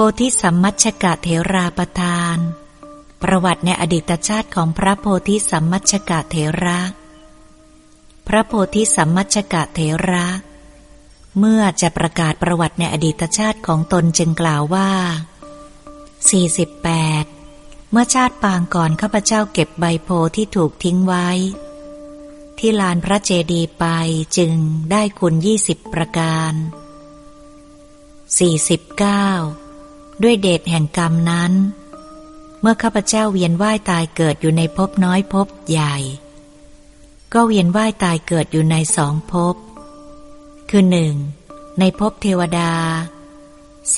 พธิสัมมัชกะเถราประทาน ประวัติในอดีตชาติของพระโพธิสัมมัชกะเถระ พระโพธิสัมมัชกะเถระ เมื่อจะประกาศประวัติในอดีตชาติของตนจึงกล่าวว่า 48 เมื่อชาติปางก่อนข้าพเจ้าเก็บใบโพที่ถูกทิ้งไว้ ที่ลานพระเจดีย์ไปจึงได้คุณยี่สิบประการ 49 ด้วยเดชแห่งกรรมนั้น เมื่อข้าพเจ้าเวียนว่ายตายเกิดอยู่ในภพน้อยภพใหญ่ ก็เวียนว่ายตายเกิดอยู่ในสองภพ คือหนึ่งในภพเทวดา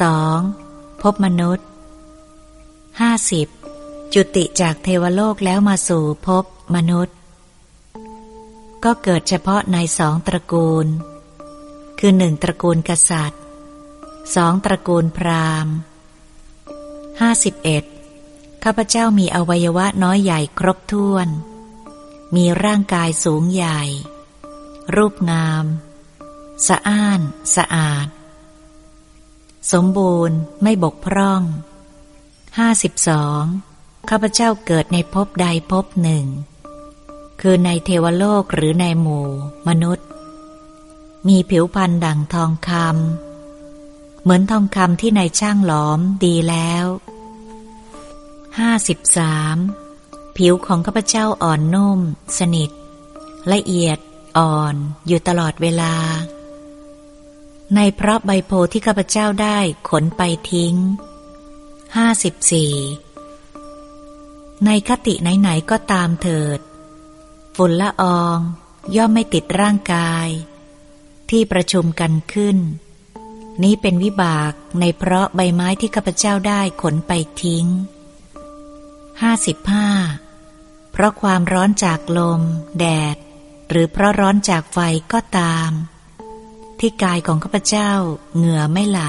สองภพมนุษย์ห้าสิบจุติจากเทวโลกแล้วมาสู่ภพมนุษย์ ก็เกิดเฉพาะในสองตระกูล คือหนึ่งตระกูลกษัตริย์สองตระกูลพราหมณ์ ห้าสิบเอ็ดข้าพเจ้ามีอวัยวะน้อยใหญ่ครบถ้วน มีร่างกายสูงใหญ่ รูปงาม สะอ้าน สะอาด สมบูรณ์ไม่บกพร่องห้าสิบสองข้าพเจ้าเกิดในภพใดภพหนึ่ง คือในเทวโลกหรือในหมู่ มนุษย์ มีผิวพรรณดั่งทองคำเหมือนทองคำที่ในช่างหลอมดีแล้ว ห้าสิบสามผิวของข้าพเจ้าอ่อนนุ่ม สนิท ละเอียด อ่อน อยู่ตลอดเวลา ในเพราะใบโพที่ข้าพเจ้าได้ขนไปทิ้งห้าสิบสี่ในคติไหนๆก็ตามเถิด ฝุ่นละออง ย่อมไม่ติดร่างกาย ที่ประชุมกันขึ้นนี้เป็นวิบากในเพราะใบไม้ที่ข้าพเจ้าได้ขนไปทิ้ง ห้าสิบห้าเพราะความร้อนจากลม แดด หรือเพราะร้อนจากไฟก็ตาม ที่กายของข้าพเจ้าเหงื่อไม่ไหล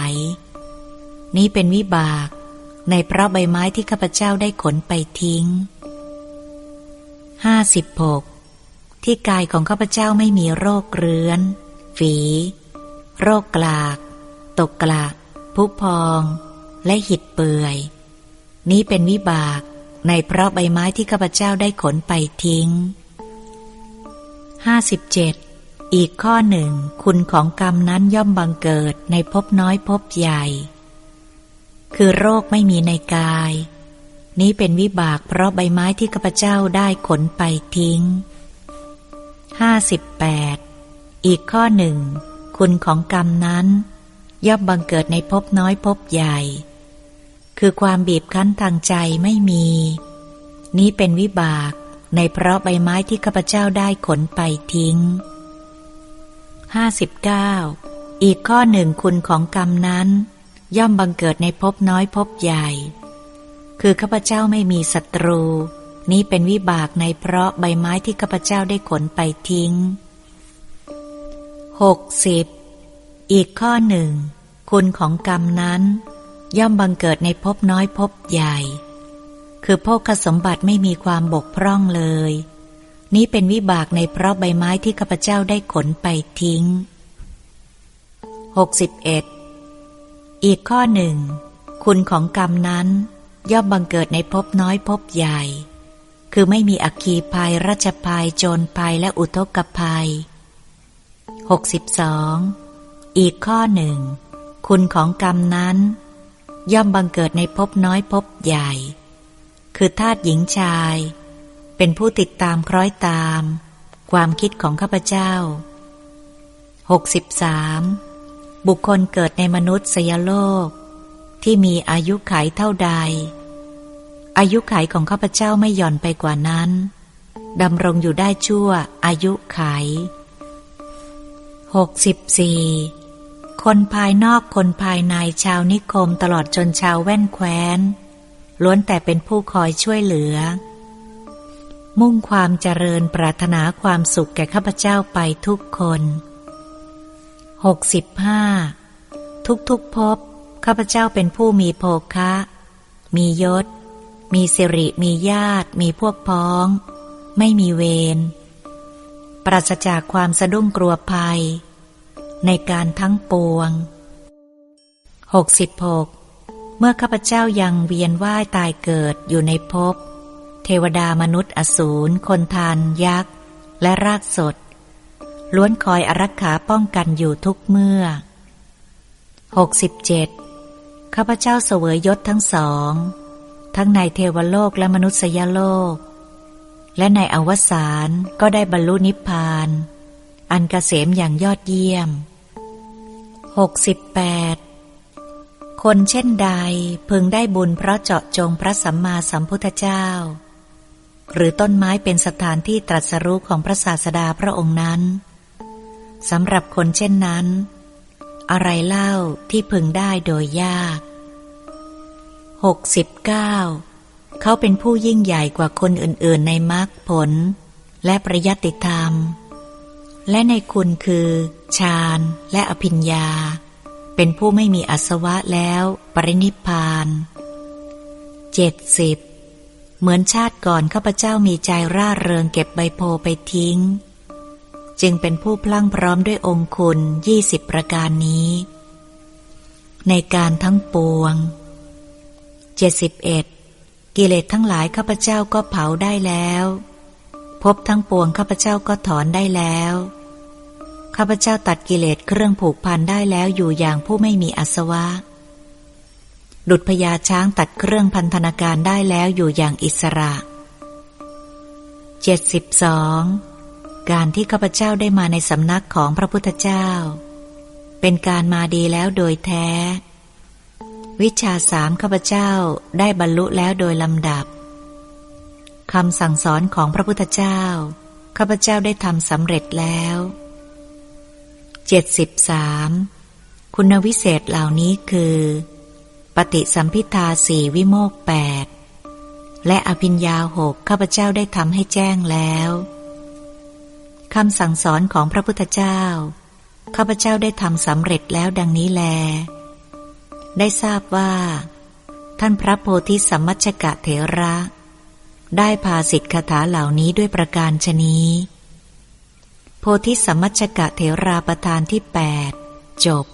นี้เป็นวิบาก ในเพราะใบไม้ที่ข้าพเจ้าได้ขนไปทิ้งห้าสิบหกที่กายของข้าพเจ้าไม่มีโรคเรื้อน ฝี โรคกลาก ตกกลากพุพอง และหิดเปื่อย นี้เป็นวิบาก ในเพราะใบไม้ที่ข้าพเจ้าได้ขนไปทิ้งห้าสิบเจ็ดอีกข้อหนึ่ง คุณของกรรมนั้นย่อมบังเกิดในภพน้อยภพใหญ่ คือโรคไม่มีในกาย นี้เป็นวิบากเพราะใบไม้ที่ข้าพเจ้าได้ขนไปทิ้ง 58. อีกข้อหนึ่ง คุณของกรรมนั้น ย่อมบังเกิดในภพน้อยภพใหญ่ คือความบีบคั้นทางใจไม่มี นี้เป็นวิบากในเพราะใบไม้ที่ข้าพเจ้าได้ขนไปทิ้ง 59. อีกข้อหนึ่งคุณของกรรมนั้น ย่อมบังเกิดในภพน้อยภพใหญ่ คือข้าพเจ้าไม่มีศัตรู นี้เป็นวิบากในเพราะใบไม้ที่ข้าพเจ้าได้ขนไปทิ้ง 60. อีกข้อหนึ่ง คุณของกรรมนั้น ย่อมบังเกิดในภพน้อยภพใหญ่ คือโภคสมบัติไม่มีความบกพร่องเลย นี้เป็นวิบากในเพราะใบไม้ที่ข้าพเจ้าได้ขนไปทิ้ง 61 อีกข้อหนึ่ง คุณของกรรมนั้น ย่อมบังเกิดในภพน้อยภพใหญ่ คือไม่มีอักคีภัยรัชภัยโจรภัยและอุทกภัย 62. อีกข้อหนึ่ง คุณของกรรมนั้น ย่อมบังเกิดในภพน้อยภพใหญ่ คือธาตุหญิงชาย เป็นผู้ติดตามคล้อยตาม ความคิดของข้าพเจ้า 63. บุคคลเกิดในมนุษย์สยโลก ที่มีอายุไขเท่าใด อายุไขของข้าพเจ้าไม่หย่อนไปกว่านั้นดำรงอยู่ได้ชั่วอายุไขหกสิบสี่ คนภายนอกคนภายในชาวนิคมตลอดจนชาวแว่นแคว้น ล้วนแต่เป็นผู้คอยช่วยเหลือ มุ่งความเจริญปรารถนาความสุขแก่ข้าพเจ้าไปทุกคนหกสิบห้าทุกๆพบข้าพเจ้าเป็นผู้มีโภคะ มียศ มีสิริ มีญาติ มีพวกพ้อง ไม่มีเวร ปราศจากความสะดุ้งกลัวภัย ในการทั้งปวงหกสิบหกเมื่อข้าพเจ้ายังเวียนว่ายตายเกิดอยู่ในภพ เทวดามนุษย์อสูร คนทาน ยักษ์ และรากสด ล้วนคอยอารักขาป้องกันอยู่ทุกเมื่อ 67. ข้าพเจ้าเสวยยศทั้งสอง ทั้งในเทวโลกและมนุษยโลก และในอวสานก็ได้บรรลุนิพพาน อันกเกษมอย่างยอดเยี่ยม 68. คนเช่นใดพึงได้บุญเพราะเจาะจงพระสัมมาสัมพุทธเจ้า หรือต้นไม้เป็นสถานที่ตรัสรู้ของพระศาสดาพระองค์นั้นสำหรับคนเช่นนั้น อะไรเล่าที่พึงได้โดยยาก 69. เขาเป็นผู้ยิ่งใหญ่กว่าคนอื่นๆ ในมรรคผล และประยัติธรรม และในคุณคือ ฌานและอภิญญา เป็นผู้ไม่มีอสวะแล้วปรินิพาน 70. เหมือนชาติก่อนข้าพเจ้ามีใจร่าเริงเก็บใบโพไปทิ้ง จึงเป็นผู้พลั่งพร้อมด้วยองคุณยี่สิบประการนี้ ในการทั้งปวง 71. กิเลสทั้งหลายข้าพเจ้าก็เผาได้แล้ว พบทั้งปวงข้าพเจ้าก็ถอนได้แล้ว ข้าพเจ้าตัดกิเลสเครื่องผูกพันได้แล้วอยู่อย่างผู้ไม่มีอสวะ ดุจพญาช้างตัดเครื่องพันธนาการได้แล้วอยู่อย่างอิสระ 72. การที่ข้าพเจ้าได้มาในสำนักของพระพุทธเจ้า เป็นการมาดีแล้วโดยแท้ วิชาสามข้าพเจ้าได้บรรลุแล้วโดยลำดับคำสั่งสอนของพระพุทธเจ้าข้าพเจ้าได้ทำสำเร็จแล้ว 73. คุณวิเศษเหล่านี้คือ ปฏิสัมพิทาสี่วิโมกแปดและอภิญญาหกข้าพเจ้าได้ทำให้แจ้งแล้วคำสั่งสอนของพระพุทธเจ้า ข้าพเจ้าได้ทำสำเร็จแล้วดังนี้แล ได้ทราบว่า ท่านพระโพธิสัมมัชกะเถระ ได้พาสิทธิคาถาเหล่านี้ด้วยประการชนี้ โพธิสัมมัชกะเถราประธานที่แปดจบ